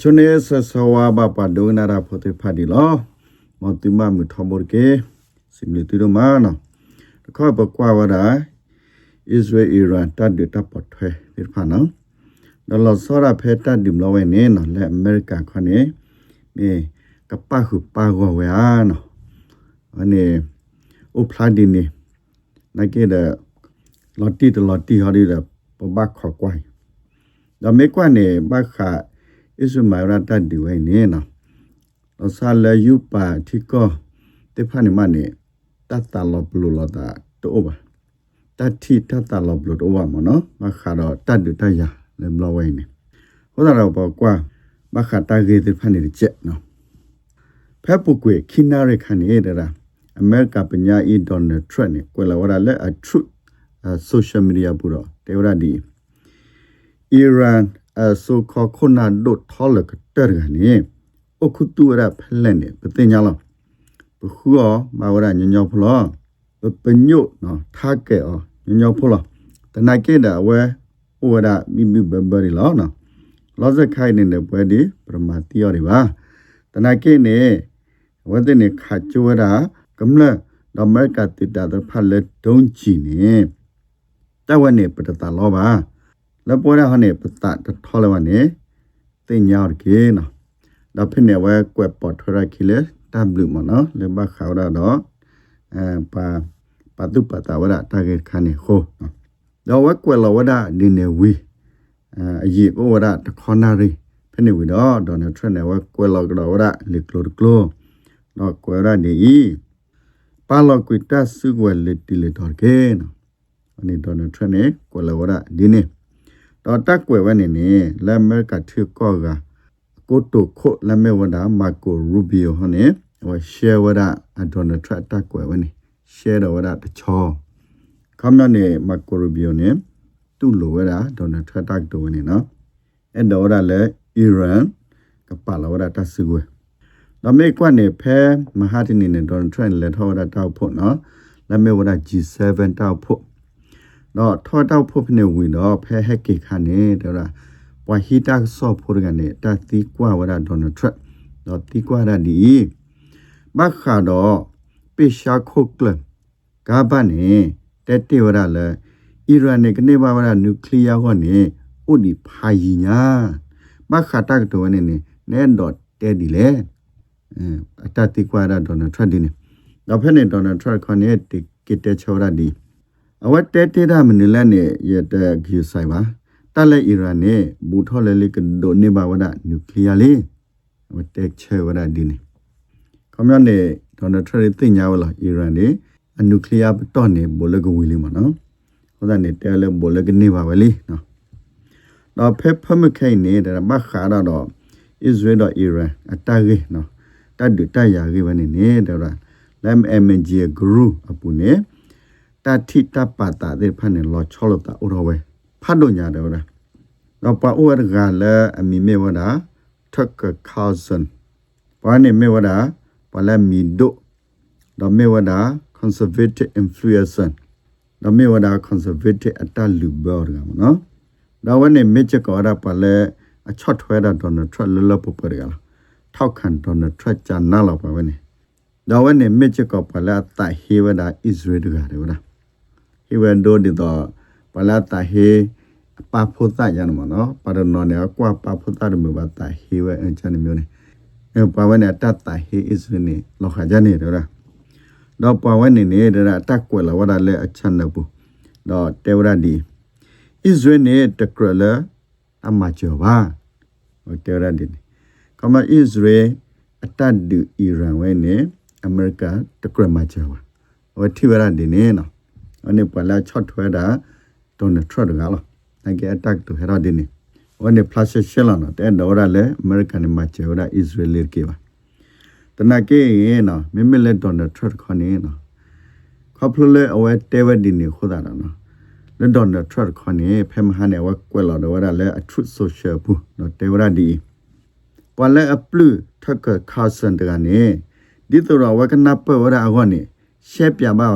ချွနေဆဆဝါဘပါဒိုနာရာဖိုတေဖာဒီလောမတိမမထမောကေစင်လီတီရမာနာတခေါပကွာဝရာဣသရေလအီရန်တတ်ဒတပတ်ထွဲဒီဖာနော်ဒါလောစောရဖဲတတ်ဒီမလောဝဲနေနော်လက်အမေရိကန်ခနဲ့မေကပခုပါဂဝဲအာနော်အနေဥပလာဒီနေနိုင်ကေဒလော်တီတလော်တီဟာဒီဒပဘခေါ်ကွိုင်ဒါမေကွနဲ့ဘခါ ismaira tadi we ni na lo sala yu pa thiko te phani mani tata lo plu lo ta to oba tati tata lo plu to oba mo no ma kha ro tadi ta ya le lo we ni ho da ro pa kwa ma kha ta ge te phani ri che no phe pu kwe khina re khan ni da ra america panya e donald trump ni kwe la wara le a truth social media bu ro te ora di iran အဆုခခုနာဒုတ်ထောလကတရကနေအခုတူရဖလက်နေပတင်ညာလောဘခုောမဝရညညောဖလောပညုနော်ထားကဲအောညညောဖလောတနကေတာဝဲဝရမိမိဘဘရီလောနော်လောဇခိုင်နေတဲ့ပွဲဒီပရမတိရပါတနကေနေဝဒနေခါကျွရာကမ္လဒမကတိတာတဖလက်ဒုံချီနေတဝနေပတတလောပါ လပေါ်ရဟနေပတတထောလဝနေတင်ညာကေနော်ဒါဖြစ်နေဝဲကွက်ပေါ်ထရခိလေတဘလူမနော်လေဘခါရတော့အဲပါပတုပတဝရတာဂေခနေခိုနော်တော့ဝဲကွက်လဝဒဒီနေဝီအယေဘဝရတခေါနာရီဖြစ်နေဝီတော့ဒေါ်နယ်ထရနေဝဲကွက်လကတော်ဝရလေကလိုကလိုတော့ကွယ်ရနေဤပါလောကွီတဆုကွယ်လေတီလေတော်ကေနော်အနေဒေါ်နယ်ထရနေကွယ်လဝရဒီနေ တော့တက်ကွယ်ဝဲနေနေလက်မဲကထီကောကကိုတိုခိုလက်မဲဝဒါမာကိုရူဘီယိုဟနေဝရှယ်ဝဒါအဒေါ်နယ်ထရက်တက်ကွယ်ဝဲနေရှယ်တော်ဝဒါတချောခမနေမာကိုရူဘီယိုနေတူလိုဝဒါဒေါ်နယ်ထရက်တက်တော်ဝဲနေနော်အဲ့တော့ဝဒါလေအီရန်ကပါလာဝဒါတဆူဝဲတော့မေကွနေဖဲမဟာတင်နေဒေါ်နယ်ထရက်လက်ထောဝဒါတောက်ဖို့နော်လက်မဲဝဒါ G7 တောက်ဖို့ တော့ထောတောက်ဖို့ဖနေဝင်တော့ဖဲဟက်ကေခါနေတော့ပွာဟီတာဆော့ဖို့ကနေတတိကွာဝရဒေါ်နယ်ထရက်တော့တိကွာရဒီဘခါတော့ပေရှာခုတ်ကလကဘာနေတက်တေဝရလဲအီရန်နေကနေဘာဝရနျူကလ িয়ার ဟောနေဥဒီဖာယီညာဘခါတက်တော့နေနေနဲတော့တဲဒီလေအတတိကွာရဒေါ်နယ်ထရက်ဒီနေတော့ဖဲနေဒေါ်နယ်ထရက်ခနဲ့တိကစ်တဲ့ချောရဒီ အဝတ်တဲတဲတာမနလနဲ့ရတဲ့ဂီဆိုင်ပါတလဲအီရန်နဲ့ဘူထော်လဲလေကဒိုနေပါဝဒနျူကလ িয়ার လေးဝတ်တက်ချေဝဒဒီနေကမ္ဘာနဲ့ဒေါ်နယ်ထရစ်တင်ညာဝလာအီရန်နဲ့အနျူကလ িয়ার တော့နေဘလကဝီလီမနော်ဟောတဲ့နဲ့တဲလဲဘလကနေပါပဲလीနော်တော့ဖက်ဖမခိုင်နေတဲ့ဘခါတော့အစ္စရေးတော့အီရန်အတားကြီးနော်တတ်တူတတ်ရကြီးပဲနေနေတဲ့လမ်အမန်ဂျီဂရူအပူနေ တတိတပတာတဲ့ဖာနေလောချောလတာဥရောဝဲဖတ်လို့ညာတယ်ဗျာတော့ပါဥရကလည်းအမိမေဝဒထက်ကကာဇန်ဘာနေမေဝဒပလာမီဒိုတော့မေဝဒ conservative influence တော့မေဝဒ conservative အတလူဘောကမနော်တော့ဝနေမေချကောရပလဲအချတ်ထွဲတာဒေါ်နယ်ထရက်လလပပရကလာထောက်ခံဒေါ်နယ်ထရက်ချာနာလောက်ပါပဲနေတော့ဝနေမေချကောပလဲတဟေဝဒဣသရေလကတယ်ဗျာ ဟိဝဒိုဒီတော့ပလာတာဟေပါဖို့တာရနမနော်ပါရနော်နေကွာပါဖို့တာမဘတာဟေဝအချန်မျိုးနေအပါဝနေတတ်တာဟေအစ္စနေလောခကြနေတော့တော့ပါဝနေနေတဲ့တက်ကွယ်လာဝရလဲအချန်နဘူးတော့တေဝရဒီအစ္စရေးနေတကရလအမချောပါတေဝရဒီကမအစ္စရေးအတတ်ဒီအီရန်ဝဲနေအမေရိကတကရမချောပါဝတိဝရဒီနေနော် အနေပလာချတ်ထွဲတာဒေါ်နယ်ထရတ်ကလားနိုင်ကအတက်တူဟရဒီနေဝနေဖလရှရှလာနော်တဲ့ဒေါ်ရလဲအမေရိကန်မှာချေရအစ္စရေးလကေပါတနကေရေနော်မမလက်ဒေါ်နယ်ထရတ်ခနေနော်ခပလလေအဝဲတဲဝဒီနေခိုးတာနော်လက်ဒေါ်နယ်ထရတ်ခနေဖဲမဟနေဝကွက်လာတော့ရလဲအထရစ်ဆိုရှယ်ဘူးနော်တေဝရဒီပလဲအပလူထက်ကခါစန်တကနေဒီတော့ဝကနပဝရအခေါနေရှက်ပြပါ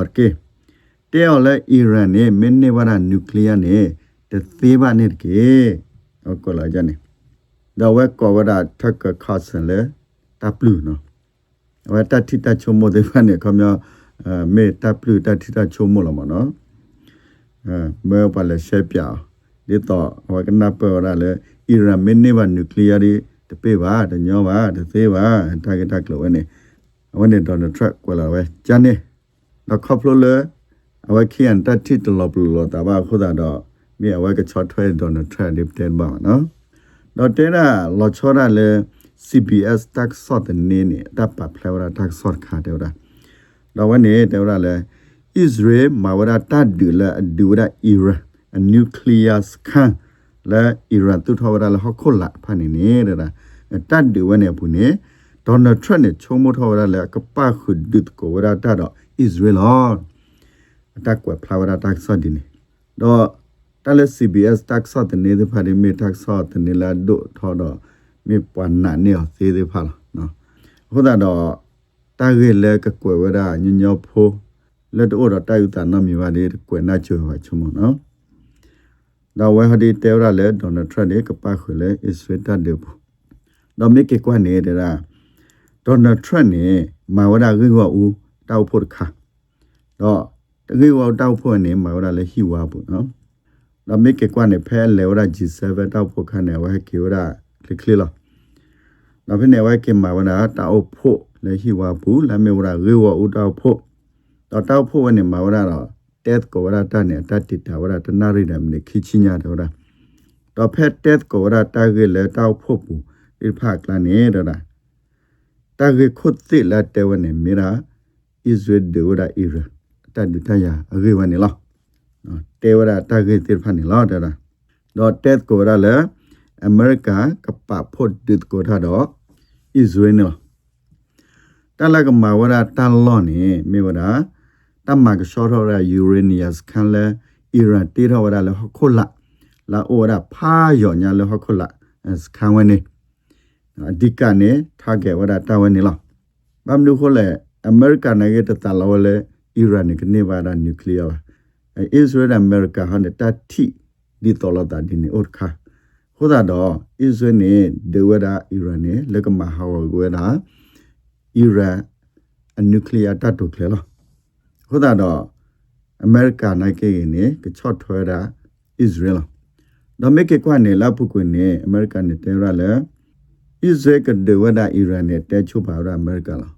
ဝကေတဲော်လဲအီရန်နဲ့မင်းနေဝရနျူကလ িয়ার နဲ့တသေးပါနဲ့ကေဟုတ်ကောလာကြနေ ဒါဝဲကောဝဒထက်ကခါဆန်လေတပ်လူနော်ဝဲတတိတချုံမတဲ့ဖာနေခမအမေတပ်လူတတိတချုံမလမနော်အဲမဲပါလေရှက်ပြဒီတော့ဝကနပရလေအီရန်မင်းနေပါနျူကလ িয়ার တပေပါတညောပါတသေးပါတာဂက်တက်လို့ဝဲနေဝဲနေဒေါ်နယ်ထရက်ကွာလာဝဲဂျန်နေတော့ခေါပလိုလေ အဝဲခီယန်တတိတလောပလိုတာဘာခုဒါတော့မြေအဝဲကချော့ထွဲဒေါ်နယ်ထရက်ဒီတဲ့ပါနော်တော့တဲတာလောချောရလေ CBS tax sort နေနေတပ်ပါဖလာဝရ tax sort ခါတဲ့တော့တော့ဝဲနေတဲ့တော့လေ Israel မှာဝရတဒူလာဒူရာ Iran a nuclear scan လာအီရန်သူထော်ရလာဟခုလာဖာနေနေတာတတ်ဒီဝနေဘူးနေဒေါ်နယ်ထရန့်နဲ့ချုံမထော်ရလာကပခုဒုတ်ကိုဝရတာတော့ဣသရေလ အတက်ကွယ်ဖလာဝရတက်ဆော့ဒီနေတော့တလဲ CBS တက်ဆော့တဲ့နေတဲ့ဖာဒီမီတက်ဆော့တဲ့နေလာဒုထော်တော့မြေပွန်နာနေသေးသေးဖာနော်ဟုတ်တာတော့တာရဲလဲကကွယ်ဝရညညောဖိုးလက်တော့တော့တိုက်ဥတာနော်မြပါလေကွယ်နာချောချုံမနော်ဒါဝဲဟဒီတဲရလဲဒေါ်နယ်ထရန့်ရဲ့ကပခုလဲအစ္စရေးတတ်တယ်ဘူးတော့မိကေကွနဲ့တဲ့ရာဒေါ်နယ်ထရန့်နဲ့မာဝဒဂေဝဦးတောက်ဖို့ခါတော့ တဂေဝတောက်ဖို့နဲ့မာဝဒလဲဟိဝါဘူးနော်တော့မိကေကွနဲ့ဖဲလဲဝဒ G7 တောက်ဖို့ခါနဲ့ဝဲကေဝဒကလစ်ကလီလာတော့ဖနေဝဲကေမာဝဒတောက်ဖို့လဲဟိဝါဘူးလဲမေဝဒဂေဝဦးတောက်ဖို့တော့တောက်ဖို့နဲ့မာဝဒတော့တက်ကိုရတာနဲ့တတိတာဝရတနာရိနမနေခိချိညာတော့တော့ဖက်တက်ကိုရတာကလေးတောက်ဖို့ဘူးဒီဖက်လာနေတော့တာတာကခုတ်တိလာတဲဝနေမီရာဣဇဝဒေဝ ရာအီရတတိတယာအဂေဝနေလားနော်တဲဝရတာကတိဖာနေလားတော့တော့တက်ကိုရလေအမေရိကကပဖို့ဒစ်ကိုထားတော့ဣဇဝေနော်တလကမဝရတန်လောနေမေဝရာတမကရှောထောရယူရေနီယပ်ခံလဲအီရန်တေထောရလဲဟခုလာလာအိုရဖာယောညာလဲဟခုလာစခံဝနေအဒီကနေထားခဲ့ဝရတာဝနေလားဘမ်နုခိုလဲအမေရိကန်နိုင်ငံတတလာဝလဲ အီရန်ကနေပါတာနျူကလ িয়ার အဲအစ္စရေးအမေရိကဟန်တတိဒီတော်လာတာဒီနေဥခါဟိုဒါတော့အစ္စရေးနေဒေဝဒါအီရန်နေလကမဟာဝဂဝဒါအီရန်အနျူကလ িয়ার တတ်တုကလေလားဟုတ်တာတော့အမေရိကန်နိုင်ကေနေကချော့ထွဲတာဣသရေလတော့မေကေကွနဲ့လာပုကွနဲ့အမေရိကန်နဲ့တဲရလဲဣသရေကဒေဝဒအီရန်နဲ့တဲချုပ်ပါရအမေရိကန်လား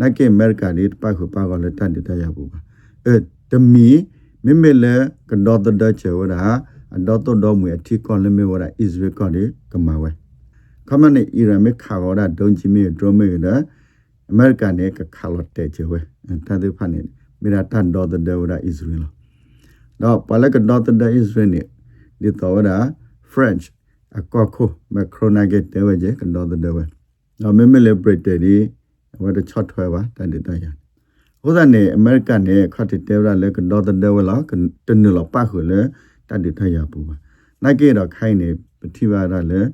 နိုင်ကေအမေရိကန်ဒီပတ်ခုပါကလည်းတန်တရဘူးပါအဲတမီမိမေလေကတော့တဒချေဝဒအဒေါ်တော်မွေအထီကောလမေဝဒဣသရေကဒီကမဝဲခမနဲ့အီရန်မေခါဝဒဒုံချီမီဒရမေဒါအမေရိကန်နဲ့ကခါလော့တဲ့ချေဝဲတန်တဲ့ဖာနေမိရာတန်ဒေါ်တဲ့ဒေဝရာဣသရေလတော့ပလကဒေါ်တဲ့ဣသရေလနေဒီတော့ဒါ French အကောခုမက်ခရိုနာဂက်တဲ့ဝဲကဒေါ်တဲ့ဒေဝဲတော့မေမလေဘရစ်တီ ဝဲတဲ့ချော့ထွဲပါတန်တဲ့တရဟိုဒနေအမေရိကန်နဲ့ခတ်တဲ့ဒေဝရာလည်းကဒေါ်တဲ့ဒေဝလာကတနလပါခုလေတန်တဲ့တရပူပါနိုင်ကေတော့ခိုင်းနေပတိပါရလည်း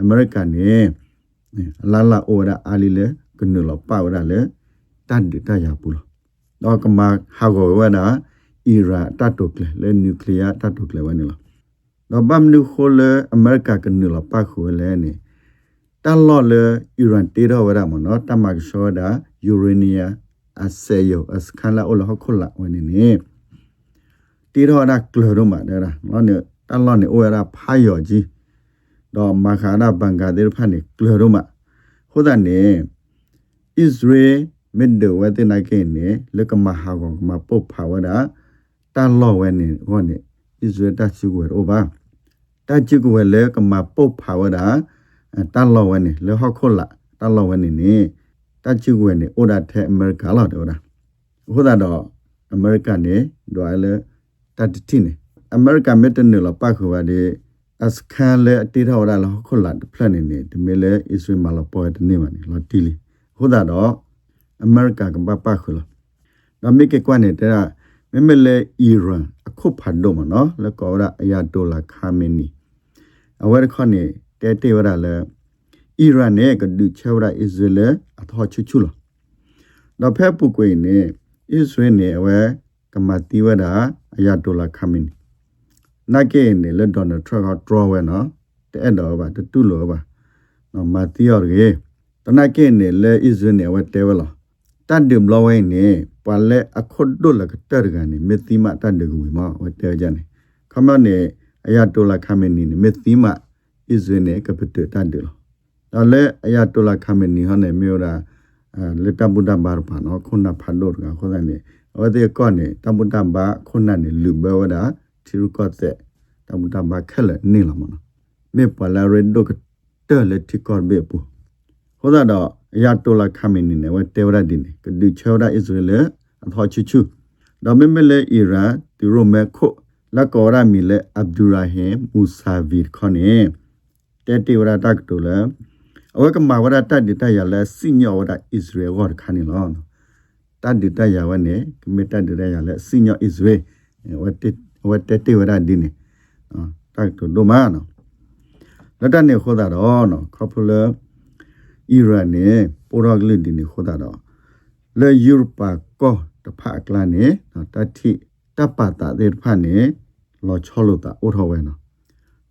အမေရိကန်နဲ့လာလာအိုရာအာလီလေကနလပါဝရလေတန်ဒီတရပူလတော့ကမဟာဂောဝနာအီရာတတ်တုကလေလေနျူကလ িয়ার တတ်တုကလေဝနေလတော့ဘမ်နူခိုလေအမေရိကကနလပါခုလေနေ တန်လော်လေအီရန်တေတော့ဝရမနော်တမကရှောဒါယူရေနီယာအဆေယိုအစခလာအလဟခုလာဝနေနေတေတော့ဒါကလရောမှာတဲ့နော်နေတန်လော်နေအိုရဖာယောကြီးတော့မခါနာဘင်္ဂါဒေဖာနေကလရောမှာဟိုဒါနေ Israel မစ်ဒဝဲတဲ့နိုင်ကင်းနေလကမဟာကောမပုတ်ဖာဝဒတာလောဝဲနေဟောနေ Israel တချူဝဲဩဘာတချူဝဲလေကမပုတ်ဖာဝဒ တာလောဝဲနေလေဟောခုလာတာလောဝဲနေနေတချူဝဲနေဩဒါထဲအမေရိကလာတော့ဒါဟိုဒါတော့အမေရိကန်နေဒွိုင်လေတတတိနေအမေရိကန်မစ်တနေလပတ်ခွာဒီအစကန်လေတိထော်ရလာခုလာဖလက်နေနေဒီမေလေ Israel မလာပေါ်တဲ့နေမနေလာတီလီဟိုဒါတော့အမေရိကန်ကပပခုလနော်မိကေကွာနေတဲ့မမလေအီရန်အခုဖတ်တော့မနော်လကောရအယာဒေါ်လာခါမင်းနီအဝဲခနဲ့ တဲတဲဝရလေအီရန်နဲ့ကဒူချေဝရအစ္စရေးလအထောချူချူလတော့ဖဲပုကွေနဲ့အစ္စရေးနဲ့အဝဲကမတိဝဒအယာဒေါ်လာခါမင်းနီနာကေနဲ့လေဒေါ်နယ်ထရက်ကဒရဝဲနော်တတဲ့တော့ပါတူလောပါနော်မာတီယောရေတနကေနေလေဣဇနေဝတဲဝလာတတ်ဒီဘလဝိုင်းနေပါလေအခုဒုလကတရကနေမေတိမတတ်ဒီကူမဝတဲကြနေခမနေအယာတိုလာခမနီနေမေတိမ ဣဇနေကပတတတ်ဒီလောဒါလေအယာတိုလာခမနီဟနေမြို့ရာလေတပုဒ္ဒဘာပါနော်ခုနဖတ်လို့ကခေါ်တယ်နေဝဒေကောနေတပုဒ္ဒဘာခုနနေလူဘဝဒါချီရုကောတဲ့တပုဒ္ဒဘာခက်လေနေလာမနော်မေပလာရဒိုကတဲလက်တီကောဘေပူဟောတော့အယာတိုလာခမနီနေဝတေဝရဒီနေကဒူချောရာဣသရေလအထောချူချူဒါမေမလေအီရန်ဒီရိုမဲခိုလကောရာမီလေအဗ်ဒူရာဟင်မူဆာဗီခေါနေ တေတေဝရတက်တူလေအဝကမဝရတတ်ဒီတရလဲစိညောဝဒဣသရေဝတ်ခနီလောတတ်ဒီတရဝနေကမေတတ်ဒီတရလဲစိညောဣသရေဝတ်တေဝတ်တေဝရဒီနေတက်တူဒိုမာနော်လက်တနေခေါ်တာတော့နော်ခေါပလအီရန်နေပိုရဂလစ်ဒီနေခေါ်တာတော့လေယူရိုပါကောတဖက်ကလာနေနော်တတိတပတာတဲ့ဖက်နေလောချောလို့တာအိုထောဝဲနော်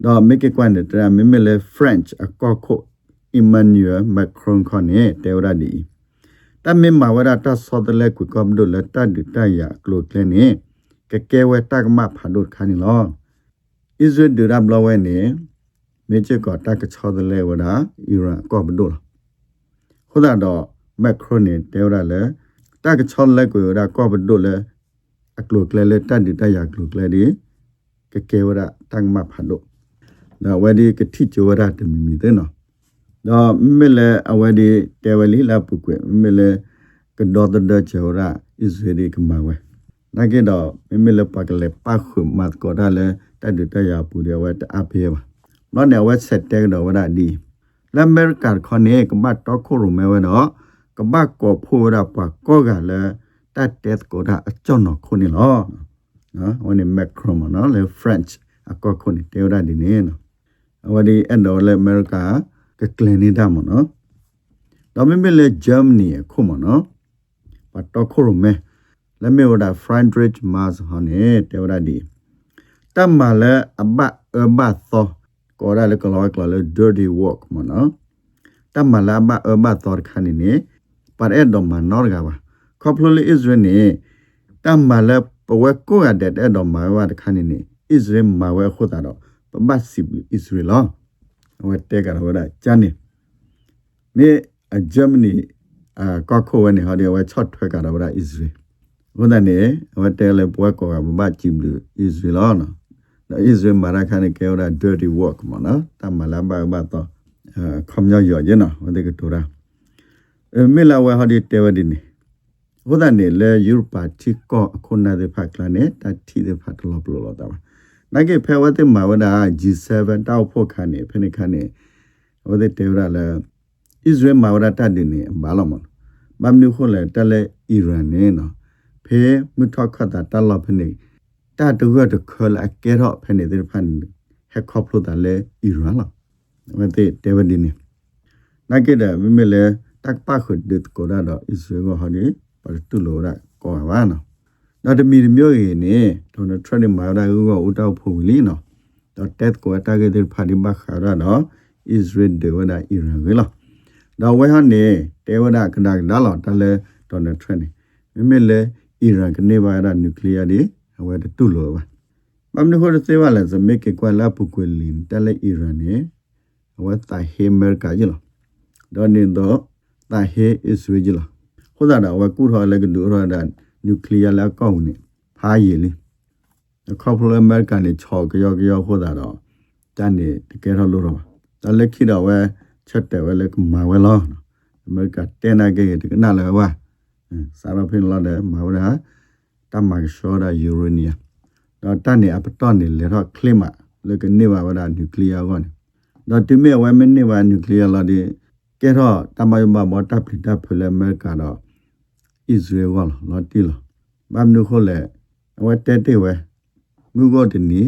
တော့မိကေကွမ်တဲ့တရမမလေ French အကောခို Emmanuel Macron ခနဲ့တေဝရဒီတမင်မဝရတဆောဒလေကွကမ်ဒိုလတဒတရကလိုကလနေကကဲဝဲတကမဖာဒုခါနီလော Israel ဒရဘလဝဲနေမေချကတကချောဒလေဝဒါအီရန်ကောဘဒိုခုဒါတော့မက်ခရိုနေတေဝရလေတကချောလက်ကိုရကောဘဒိုလေအကလိုကလေလေတဒတရကလိုကလေဒီကကဲဝရတကမဖာဒို ဒါဝဲဒီကတိချဝရတမီမီတဲ့နော်တော့မေလေအဝဲဒီတေဝလီလာပုကွေမေလေကဒေါ်ဒဒချဝရဣဇရေဒီကမဝဲနာကေတော့မေလေပကလေပခုမတ်ကောဒါလေတဒတရပူရဝဲတအဖေးပါနော်နေဝက်ဆက်တဲတော့ဝရဒီလအမေရိကန်ခொနေကမတ်တော့ခိုရမဲဝဲတော့ကမတ်ကောဖိုရပါကောကလည်းတတ်တက်ကိုဒါအကျော်နော်ခုနေလောနော်ဝန်နေမက်ခရိုမနော်လေဖရန့်အကောခုနေတေရဒီနေနော် ဝဒီအန်ဒေါ်လေအမေရိကာကကလနေတာမနော်တော့မေမေလေဂျာမနီခုမနော်ပတ်တော့ခိုရမဲလက်မေဝဒါဖရန်ဒရစ်မာစ်ဟောနေတေရဒီတမလဲအဘအဘသောကောရလေကလောကလော dirty work မနော်တမလာဘအဘသောခဏနေပါအဲ့တော့မနော်ကပါခေါပလိုလီ Israel နေတမလာပဝဲကိုရတဲ့အဲ့တော့မဝတ်ခဏနေ Israel မဝဲခုတာတော့ပဘတ်စီ Israel လောဝတ်တဲ့ကတော့ ဒါကျန်နေမေအဂျမနီအာကောက်ခိုဝဲနေဟောဒီဝဲချော့ထွက်ကြတော့ဒါ Israel ဘုဒ္ဓနေဝတ်တဲ့လေပွဲကောကဘဘတ်ကြည့်လို့ Israel လောနော်နော် Israel မှာခါနေကေရ dirty work မနော်တမလာဘာဘာတော့ခမရရရနော်ဝတဲ့ကတူရာမေလာဝဟာဒီတေဝဒီနေဟိုဒနေလေယူရိုပါတီကောအခုနာတဲ့ဖက်ကလာနေတတိတဲ့ဖက်လောပလောလောတာနို င်ကေဖဲဝတဲ့မှာဝဒါ G7 တောက်ဖို့ခါနေဖိနေခါနေဟိုတဲ့တေဝရလေ Israel မှာဝဒါတတ်နေဘာလို့မမမ်နုခိုလေတလဲအီရန်နေနော်ဖေမထခတာတလဖနေတာတူရတခလအကဲတော့ဖနေတဲ့ဖန်ဟက်ခေါပလိုတလဲအီရန်လာမတဲ့တေဝဒီနေနိုင်ကေဒါမမေလေ တက်ပါခုဒစ်ကိုရတော့အစ္စရေးကဟာဒီပတ်တူလိုရကောပါနော်တော့တမီမျိုးရည်နေဒေါ်နယ်ထရန့်မာရာကဦးတောက်ဖို့လီနော်တော့တက်ကိုတာဂက်တဲ့ဖာဒီဘခါရတော့အစ္စရေးဒေဝဒအီရန်ဝဲလားတော့ဝဲဟန်နေတေဝဒကဒါဒါလောတလဲဒေါ်နယ်ထရန့်မမေလေအီရန်ကနေပါရနျူကလ িয়ার ဒီဝဲတူလို့ပါမမနဟိုသေဝလာဇမေကေကွာလာပုကွလင်တလေအီရန်နေဝဲတာဟေမာကာဂျီလောဒေါ်နေတော့တာဟေအစ္စရေးဂျီလောဟိုဒါတော့ဝဲကူထော်လည်းကဒူရဒါနျူ ကလ িয়ার လာကောင်းနေဖားရည်လေခေါပလအမေရိကန်နေချော်ကြောကြောဟိုဒါတော့တန်နေတကယ်တော့လို့တော့တလက်ခိတော့ဝဲချက်တယ်ဝဲလည်းမာဝဲလောအမေရိကတဲနာကေတကနာလည်းဝါစာရဖင်လာတယ်မာဝဲဟာတမန်ရှောဒါယူရေနီယာတော့တန်နေအပတော့နေလေတော့ကလစ်မလေကနေပါဝဒါနျူကလ িয়ার ကောတော့တိမေဝဲမနေပါနျူကလ িয়ার လာဒီကဲတော့တမယမမောတပ်ပိတပ်ဖလေမဲကတော့ ဣသရေလလော်တီလဘမ်နုခိုလေဝတ်တဲတဲဝဲငူကိုတနီ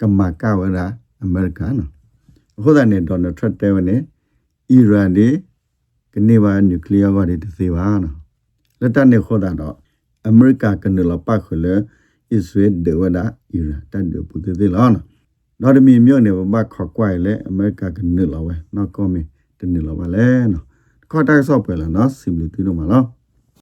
ကမကဝရာအမေရိကန်နော်ဟိုဒါနေဒေါ်နယ်ထရတ်တဲဝနေအီရန်ဒီကနေပါနျူကလ িয়ার ကောဒီတသေးပါနော်လက်တနေခိုဒါတော့အမေရိကကနေလပတ်ခလေဣသရေလဒေဝဒအီရန်တန်ဒပူတေသေးလားနော်နော်ဒမီမြို့နေဘခေါ်ကွိုင်လေအမေရိကကနေလာဝဲနော်ကောမီတနေလာပါလဲနော်ခေါ်တိုက်ဆော့ပွဲလာနော်စင်လီတီတော့မလား